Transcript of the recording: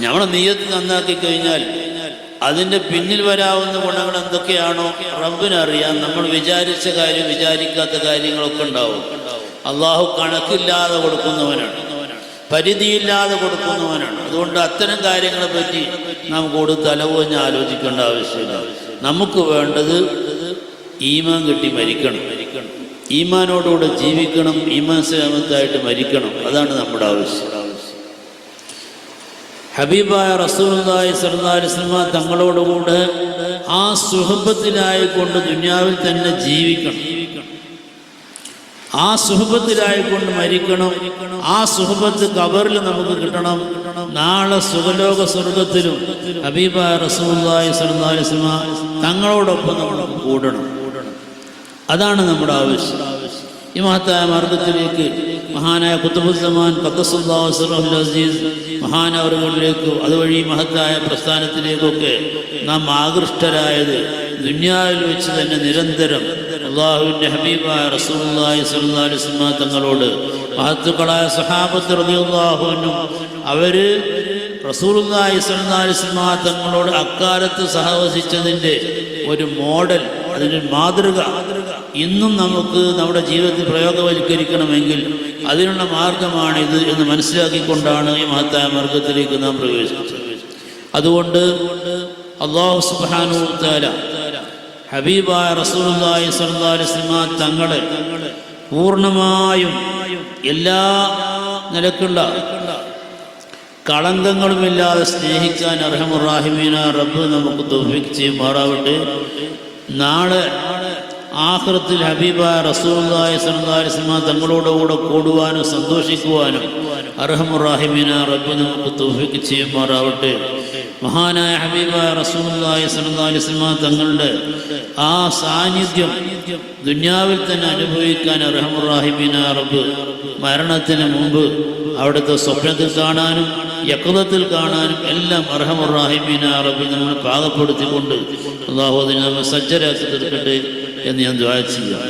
നമ്മളെ നീയത്ത് നന്നാക്കി കഴിഞ്ഞാൽ അതിന്റെ പിന്നിൽ വരാവുന്ന ഗുണങ്ങൾ എന്തൊക്കെയാണോ റബ്ബിനറിയാം നമ്മൾ വിചാരിച്ച കാര്യം വിചാരിക്കാത്ത കാര്യങ്ങളൊക്കെ ഉണ്ടാവും. അള്ളാഹു കണക്കില്ലാതെ കൊടുക്കുന്നവനാണ്. പരിധിയില്ലാതെ കൊടുക്കുന്നവനാണ്. അതുകൊണ്ട് അത്തരം കാര്യങ്ങളെ പറ്റി നാം കൂടുതൽ തലവോഞ്ഞ് ആലോചിക്കേണ്ട ആവശ്യമില്ല. നമുക്ക് വേണ്ടത് ഈമാൻ കിട്ടി മരിക്കണം. ഈമാനോടുകൂടെ ജീവിക്കണം ഈമാൻ സേമത്തായിട്ട് മരിക്കണം. അതാണ് നമ്മുടെ ആവശ്യം. ഹബീബായ അലൈഹി വസല്ലമ തങ്ങളോടുകൂടെ ആ സുഹബത്തിലായിക്കൊണ്ട് ദുനിയാവിൽ തന്നെ ജീവിക്കണം. ആ സുഹബത്തിലായിക്കൊണ്ട് മരിക്കണം. ആ സുഹബത്ത് കബറിൽ നമുക്ക് കിട്ടണം. നാളെ സുഖലോക സ്വർഗത്തിലും ഹബീബ അലൈഹി വസല്ലമ തങ്ങളോടൊപ്പം നമ്മൾ കൂടണം. അതാണ് നമ്മുടെ ആവശ്യം. ഈ മഹത്തായ മാർഗത്തിലേക്ക് മഹാനായ കുത്തുബുസമാൻ അസീസ് മഹാനവറുകളിലേക്കും അതുവഴി മഹത്തായ പ്രസ്ഥാനത്തിലേക്കൊക്കെ നാം ആകൃഷ്ടരായത് ദുന്യാവിൽ വെച്ച് തന്നെ നിരന്തരം അള്ളാഹുവിന്റെ ഹബീബായ അലൈഹി വസല്ലം തങ്ങളോട് മഹത്തുക്കളായ സഹാബത്ത് റളിയല്ലാഹുവിനും അവർ സ്വല്ലല്ലാഹി അലൈഹി തങ്ങളോട് അക്കാലത്ത് സഹവസിച്ചതിന്റെ ഒരു മോഡൽ അതിന്റെ മാതൃക. ഇന്നും നമുക്ക് നമ്മുടെ ജീവിതത്തിൽ പ്രയോഗവൽക്കരിക്കണമെങ്കിൽ അതിനുള്ള മാർഗമാണിത് എന്ന് മനസ്സിലാക്കിക്കൊണ്ടാണ് ഈ മഹത്തായ മാർഗത്തിലേക്ക് നാം പ്രവേശിച്ചത്. അതുകൊണ്ട് അള്ളാഹു സുബ്ഹാനഹു തആല ഹബീബായ അലൈഹി വസല്ലം തങ്ങളെ പൂർണമായും എല്ലാ നിലക്കുള്ള കളങ്കങ്ങളുമില്ലാതെ സ്നേഹിക്കാൻ അർഹമുറാഹിമീന റബ്ബ് നമുക്ക് തൗഫീഖ് ചെയ്യുമാറാവട്ടെ നാളെ ആഹൃത്തിൽ ഹബീബ റസൂസ്മ തങ്ങളോട് കൂടെ കൂടുവാനും സന്തോഷിക്കുവാനും അർഹമുറാഹിമീന റബ്ബ് നമുക്ക് തൗഫീഖ് ചെയ്യുമാറാവട്ടെ. മഹാനായ ഹബീബ റസൂലായ സല്ലാസ്മ തങ്ങളുടെ ആ സാന്നിധ്യം ദുന്യാവിൽ തന്നെ അനുഭവിക്കാൻ അർഹമുറാഹിമീന റബ്ബ് മരണത്തിന് മുമ്പ് അവിടുത്തെ സ്വപ്നത്തിൽ കാണാനും യക്കുതത്തിൽ കാണാനും എല്ലാം അർഹമുറാഹിമീന അറബി നമ്മൾ പാകപ്പെടുത്തിക്കൊണ്ട് അള്ളാഹു നമ്മൾ സജ്ജരാക്കി തീർക്കട്ടെ എന്ന് ഞാൻ ദ്വാര ചെയ്യാം.